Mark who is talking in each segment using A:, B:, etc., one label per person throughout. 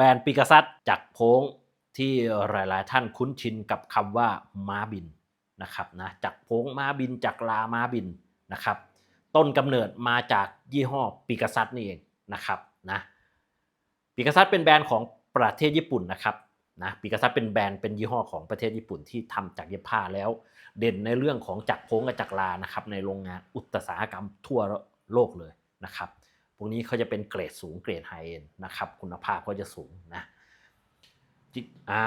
A: แบรนด์ปิกาซัสจากโพ้งที่หลายๆ ท่านคุ้นชินกับคำว่าม้าบินนะครับนะจากโพ้งม้าบินจากลาม้าบินนะครับ ต้นกำเนิดมาจากยี่ห้อปิกาซัสนี่เองนะครับนะปิกาซัสเป็นแบรนด์ของประเทศญี่ปุ่นนะครับนะปิกาซัสเป็นแบรนด์เป็นยี่ห้อของประเทศญี่ปุ่นที่ทำจากเย็บผ้าแล้ว เด่นในเรื่องของจักรโพ้งกับจักรลานะครับในโรงงานอุตสาหกรรมทั่วโลกเลยนะครับ วกนี้เขาจะเป็นเกรดสูงเกรดไฮเอ็นนะครับ คุณภาพก็จะสูงนะจิอ่า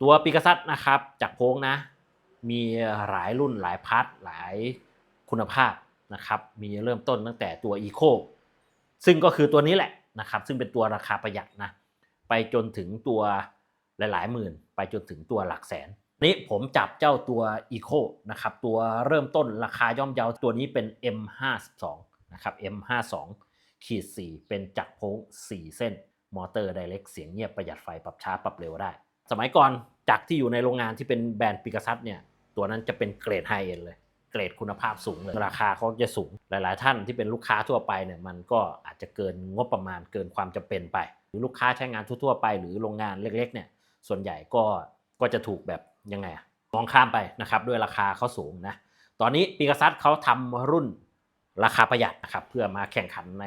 A: ตัวปิกาซัสนะครับจากโพงนะ มีหลายรุ่นหลายพาร์ทหลายคุณภาพนะครับ มีเริ่มต้นตั้งแต่ตัว Eco ซึ่งก็คือตัวนี้แหละนะครับ ซึ่งเป็นตัวราคาประหยัดนะไปจนถึงตัวหลายๆหมื่น ไปจนถึงตัวหลักแสนนี้ผมจับเจ้าตัว Eco นะครับ ตัวเริ่มต้นราคาย่อมเยาตัวนี้เป็น M52 นะครับ M52 ขีด4เป็นจักรโพ้ง 4 เส้น มอเตอร์ไดเรกเสียงเงียบประหยัดไฟปรับช้าปรับเร็วได้ สมัยก่อนจักรที่อยู่ในโรงงานที่เป็นแบรนด์ปิกาซัสเนี่ยตัวนั้นจะเป็นเกรดไฮเอ็นเลยเกรดคุณภาพสูงเลยราคาเขาจะสูง หลาย ๆ ท่านที่เป็นลูกค้าทั่วไปเนี่ยมันก็อาจจะเกินงบประมาณเกินความจำเป็นไป หรือลูกค้าใช้งานทั่ว ๆ ไป หรือโรงงานเล็ก ๆ เนี่ยส่วนใหญ่ก็ก็จะถูกแบบยังไงมองข้ามไปนะครับด้วยราคาเขาสูงนะตอนนี้ปิกาซัสเขาทำรุ่น ราคาประหยัดนะครับเพื่อมาแข่งขันใน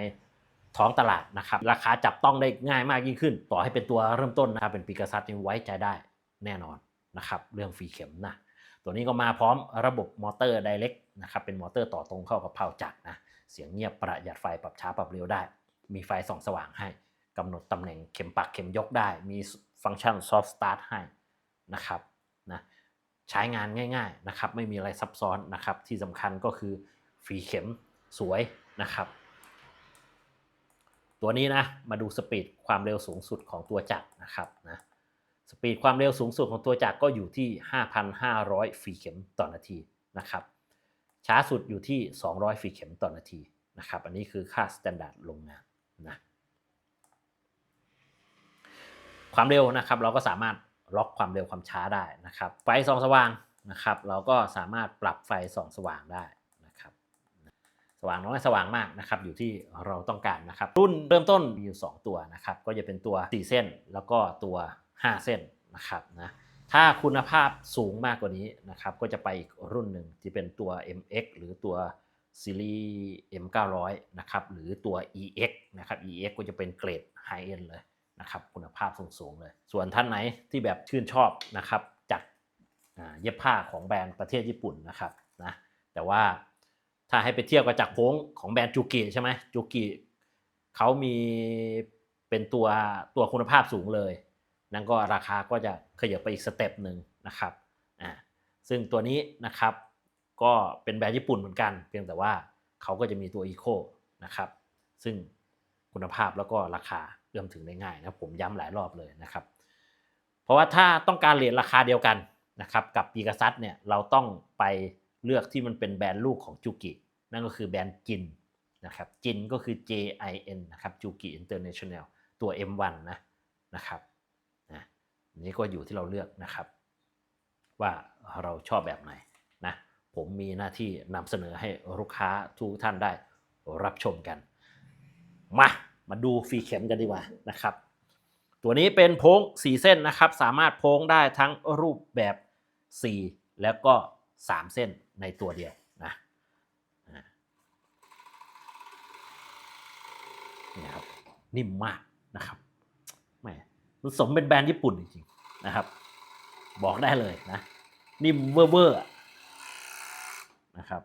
A: ท้องตลาดนะครับราคาจับต้องได้ง่ายมากยิ่งขึ้น ต่อให้เป็นตัวเริ่มต้นนะครับเป็นปิกาซัสนี่ไว้ใจได้แน่นอนนะครับเรื่องฟรีเข็มนะตัวนี้ก็มาพร้อมระบบมอเตอร์ไดเรกนะครับเป็นมอเตอร์ต่อตรงเข้ากับเพลาจักรนะเสียงเงียบประหยัดไฟปรับช้าปรับเร็วได้ มีไฟส่องสว่างให้กำหนดตำแหน่งเข็มปักเข็มยกได้ มีฟังก์ชัน soft start ให้นะครับนะใช้งานง่าย ๆนะครับ ไม่มีอะไรซับซ้อนนะครับที่สำคัญก็คือฟรีเข็ม สวยนะครับ ตัวนี้นะมาดูสปีดความเร็วสูงสุดของตัวจักรนะครับนะสปีดความเร็วสูงสุดของตัวจักรก็อยู่ที่ 5,500ฟรีเข็มต่อนาทีนะครับช้าสุดอยู่ที่ 200 ฟีเข็มต่อนาทีนะครับอันนี้คือค่าสแตนดาร์ดโรงงานนะความเร็วนะครับเราก็สามารถล็อกความเร็วความช้าได้นะครับ ไฟส่องสว่างนะครับ เราก็สามารถปรับไฟส่องสว่างได้ สว่างน้อยสว่างมากนะครับอยู่ที่เราต้องการนะครับ รุ่นเริ่มต้นมีอยู่ 2 ตัวนะครับก็จะเป็นตัว 4 เส้นแล้วก็ตัว 5 เส้นนะครับนะถ้าคุณภาพสูงมากกว่านี้นะครับก็จะไปอีกรุ่นหนึ่งที่เป็นตัว MX หรือตัวซีรีส์ M900 นะครับหรือตัว EX นะครับ EX ก็จะเป็นเกรด High End เลยนะครับคุณภาพสูงๆเลย ส่วนท่านไหนที่แบบชื่นชอบนะครับจากเย็บผ้าของแบรนด์ประเทศญี่ปุ่นนะครับนะแต่ว่า ถ้าให้ไปเทียบกับจักโพ้งของแบรนด์จูกิใช่ไหมจูกิเขามีเป็นตัวตัวคุณภาพสูงเลย นั่นก็ราคาก็จะขยับไปอีกสเต็ปหนึ่งนะครับอ่าซึ่งตัวนี้นะครับก็เป็นแบรนด์ญี่ปุ่นเหมือนกัน เพียงแต่ว่าเขาก็จะมีตัวอีโคนะครับซึ่งคุณภาพแล้วก็ราคาเอื้อมถึงได้ง่ายนะผมย้ำหลายรอบเลยนะครับ เพราะว่าถ้าต้องการเหรียญราคาเดียวกันนะครับกับปีกซัสเนี่ยเราต้องไป เลือกที่มันเป็นแบรนด์ลูกของจูกินั่นก็คือแบรนด์จินนะครับจินก็คือ J I N นะครับจูกิ International ตัว M1 นะนะครับนะนี้ก็อยู่ที่เราเลือกนะครับ ว่าเราชอบแบบไหนนะผมมีหน้าที่นำเสนอให้ลูกค้าทุกท่านได้รับชมกัน มา มาดูฟรีเข็มกันดีกว่านะครับ ตัวนี้เป็นโพง4 เส้นนะครับ สามารถโพงได้ทั้งรูปแบบ 4 แล้วก็ 3 เส้น ในตัวเดียวนะนี่ครับนิ่มมากนะครับแหมมันสมเป็นแบรนด์ญี่ปุ่นจริงๆนะครับ บอกได้เลยนะ นิ่มเวอร์เวอร์อนะครับ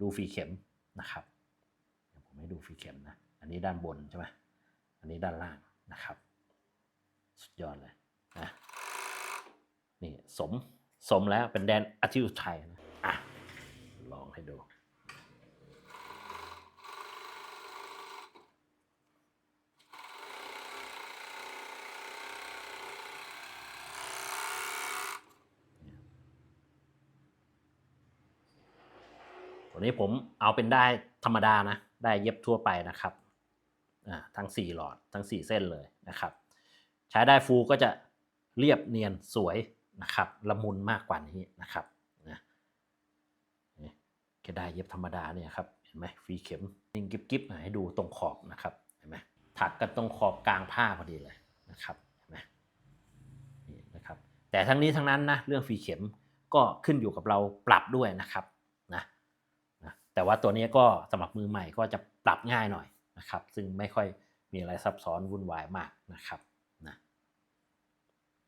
A: ดูฟรีเข็มนะครับผมให้ดูฟรีเข็มนะ อันนี้ด้านบนใช่ไหมอันนี้ด้านล่างนะครับ สุดยอดเลยนะนี่สม สมแล้วเป็นแดนอาทิอุทัยนะอะ ลองให้ดู ตัวนี้ผมเอาเป็นได้ธรรมดานะ ได้เย็บทั่วไปนะครับอ่าทั้ง 4 หลอดทั้ง 4 เส้นเลยนะครับ ใช้ได้ฟูก็จะเรียบเนียนสวย นะครับละมุนมากกว่านี้นะครับนะนี่แค่ได้เย็บธรรมดาเนี่ยครับเห็นไหมฟรีเข็มยิงกิ๊บๆให้ดูตรงขอบนะครับเห็นไหมถักกันตรงขอบกลางผ้าพอดีเลยนะครับเห็นไหมนี่นะครับ แต่ทั้งนี้ทั้งนั้นนะเรื่องฟรีเข็มก็ขึ้นอยู่กับเราปรับด้วยนะครับนะนะแต่ว่าตัวนี้ก็สำหรับมือใหม่ก็จะปรับง่ายหน่อยนะครับ ซึ่งไม่ค่อยมีอะไรซับซ้อนวุ่นวายมากนะครับ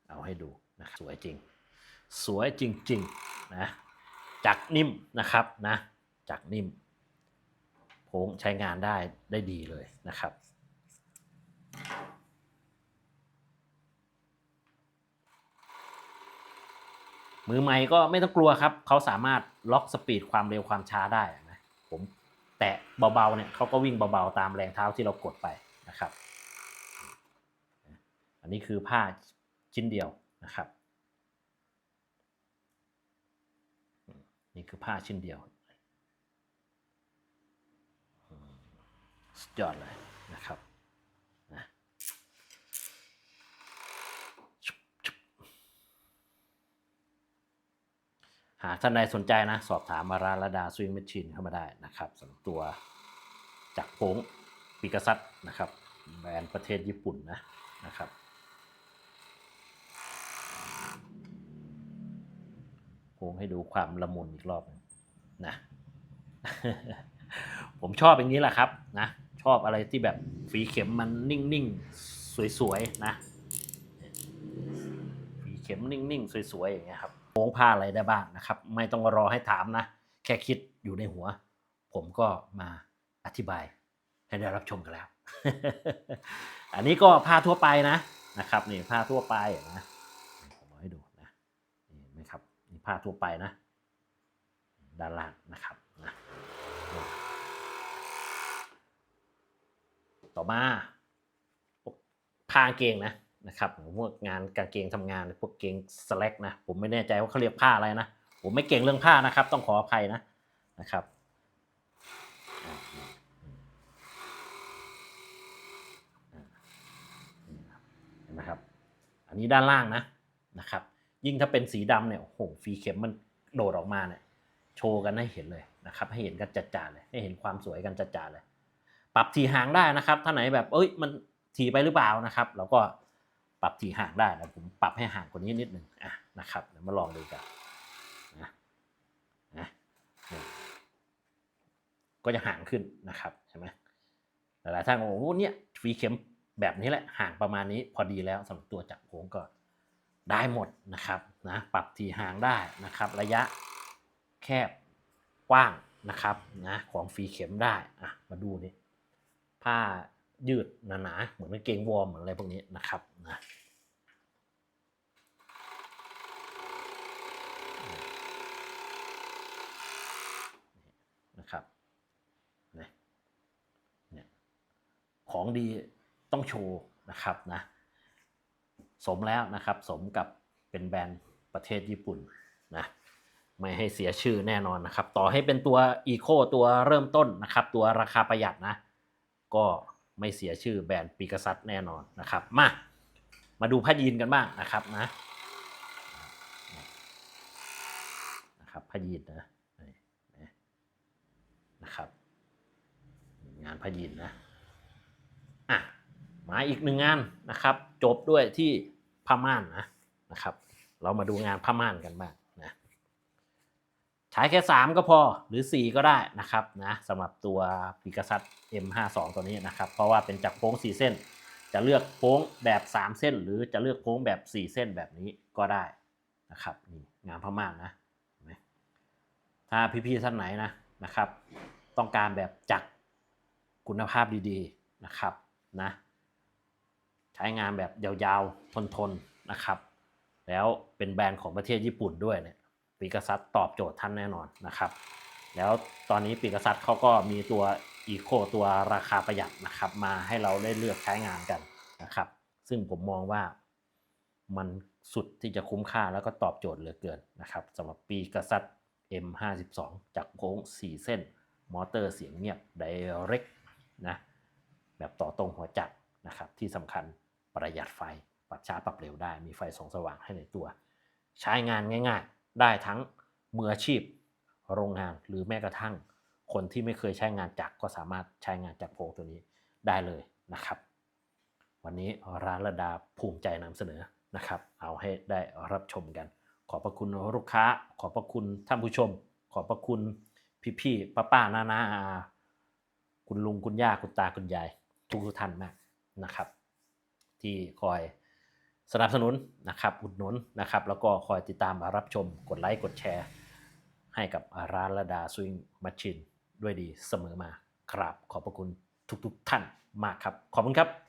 A: เอาให้ดูนะสวยจริง สวยจริงๆนะจักนิ่มนะครับนะจักนิ่มโค้งใช้งานได้ได้ดีเลยนะครับมือใหม่ก็ไม่ต้องกลัวครับ เขาสามารถล็อกสปีดความเร็วความช้าได้นะผมแตะเบาๆเนี่ยเขาก็วิ่งเบาๆตามแรงเท้าที่เรากดไปนะครับ อันนี้คือผ้า ชิ้นเดียวนะครับนี่คือผ้าชิ้นเดียวสุดยอดเลยนะครับนะหากท่านใดสนใจนะ สอบถามมาร้านระดาสวิงแมชชีนเข้ามาได้นะครับสำหรับตัวจากโพงปิกาซัตนะครับแบรนด์ประเทศญี่ปุ่นนะนะครับ โพ งให้ดูความละมุนอีกรอบหนึงนะ ผมชอบอย่างนี้แหละครับนะชอบอะไรที่แบบฝีเข็มมันนิ่งๆ สวยๆนะฝีเข็มนิ่งๆ สวยๆอย่างเงี้ยครับโค้งผ้าอะไรได้บ้างนะครับ ไม่ต้องรอให้ถามนะ แค่คิดอยู่ในหัว ผมก็มาอธิบายให้ได้รับชมกันแล้ว อันนี้ก็ผ้าทั่วไปนะนะครับนี่ผ้าทั่วไปนะผมเอาให้ดูนะนี่เห็นไหมครับนี่ ผ้าทั่วไปนะ ด้านล่างนะครับนะต่อมาผ้างเกงนะนะครับพวกงานกางเกงทำงานพวกเกงสแลกนะผมไม่แน่ใจว่าเขาเรียกผ้าอะไรนะผมไม่เก่งเรื่องผ้านะครับ ต้องขออภัยนะนะครับนะครับ อันนี้ด้านล่างนะนะครับ ยิ่งถ้าเป็นสีดำเนี่ยโอ้โหฟีเข็มมันโดดออกมาเนี่ยโชว์กันให้เห็นเลยนะครับให้เห็นกันจัดๆเลยให้เห็นความสวยกันจัดๆเลย ปรับทีห่างได้นะครับถ้าไหนแบบเอ้ยมันทีไปหรือเปล่านะครับเราก็ปรับทีห่างได้นะผมปรับให้ห่างกว่านี้นิดนึงอะนะครับเดี๋ยวมาลองดูกันนะนะนี่ก็จะห่างขึ้นนะครับใช่ไหมหลายท่านบอกโอ้โหเนี่ยฟีเข็มแบบนี้แหละห่างประมาณนี้พอดีแล้วสำหรับตัวจับโค้งก็ ได้หมดนะครับนะปรับทีห่างได้นะครับ ระยะแคบกว้างนะครับนะของฟีเข็มได้อะมาดูนี่ผ้ายืดหนาๆเหมือนกางเกงวอร์มเหมือนอะไรพวกนี้นะครับนะนะครับเนี่ยของดีต้องโชว์นะครับนะ สมแล้วนะครับ สมกับเป็นแบรนด์ประเทศญี่ปุ่นนะไม่ให้เสียชื่อแน่นอนนะครับ ต่อให้เป็นตัวอีโคตัวเริ่มต้นนะครับ ตัวราคาประหยัดนะ ก็ไม่เสียชื่อแบรนด์ปีกษัตริย์แน่นอนนะครับ มา มาดูผ้ายีนกันบ้างนะครับนะนะครับผ้ายีนนะนะครับ งานผ้ายีนนะ มาอีกหนึ่งงานนะครับ จบด้วยที่ผ้าม่านนะนะครับ เรามาดูงานผ้าม่านกันบ้างนะใช้แค่ 3 ก็พอหรือ 4 ก็ได้นะครับนะสำหรับตัวปิกัสัต M52 ตัวนี้นะครับ เพราะว่าเป็นจักรโค้ง 4 เส้น จะเลือกโค้งแบบ 3 เส้น หรือจะเลือกโค้งแบบ 4 เส้นแบบนี้ก็ได้นะครับนี่งานพม่านนะถ้าพี่ๆท่านไหนนะนะครับ ต้องการแบบจักรคุณภาพดีๆนะครับนะ ใช้งานแบบยาวๆ ทนๆ นะครับ แล้วเป็นแบรนด์ของประเทศญี่ปุ่นด้วยเนี่ยปีกษัตริย์ตอบโจทย์ท่านแน่นอนนะครับ แล้วตอนนี้ปีกษัตริย์เขาก็มีตัวอีโคตัวราคาประหยัดนะครับ มาให้เราได้เลือกใช้งานกันนะครับ ซึ่งผมมองว่ามันสุดที่จะคุ้มค่าแล้วก็ตอบโจทย์เหลือเกินนะครับสำหรับปีกษัตริย์ M52 จากโค้ง 4 เส้น มอเตอร์เสียงเงียบ Direct นะแบบต่อตรงหัวจักรนะครับที่สำคัญ ประหยัดไฟ ปรับช้าปรับเร็วได้ มีไฟส่องสว่างให้ในตัว ใช้งานง่าย ๆ ได้ทั้งมืออาชีพ โรงงานหรือแม้กระทั่ง คนที่ไม่เคยใช้งานจักรก็สามารถใช้งานจักรโพงตัวนี้ได้เลยนะครับ วันนี้ร้านระดาภูมิใจนำเสนอนะครับ เอาให้ได้รับชมกัน ขอบพระคุณลูกค้า ขอบพระคุณท่านผู้ชม ขอบพระคุณพี่ๆป้าป้าน้านาอาคุณลุงคุณย่าคุณตาคุณยายทุกท่านมากนะครับ ที่คอยสนับสนุนนะครับอุดหนุนนะครับ แล้วก็คอยติดตามรับชมกดไลค์กดแชร์ ให้กับร้านระดาสวิงมัชชินด้วยดีเสมอมาครับ ขอบพระคุณทุกๆท่านมากครับ ขอบคุณครับ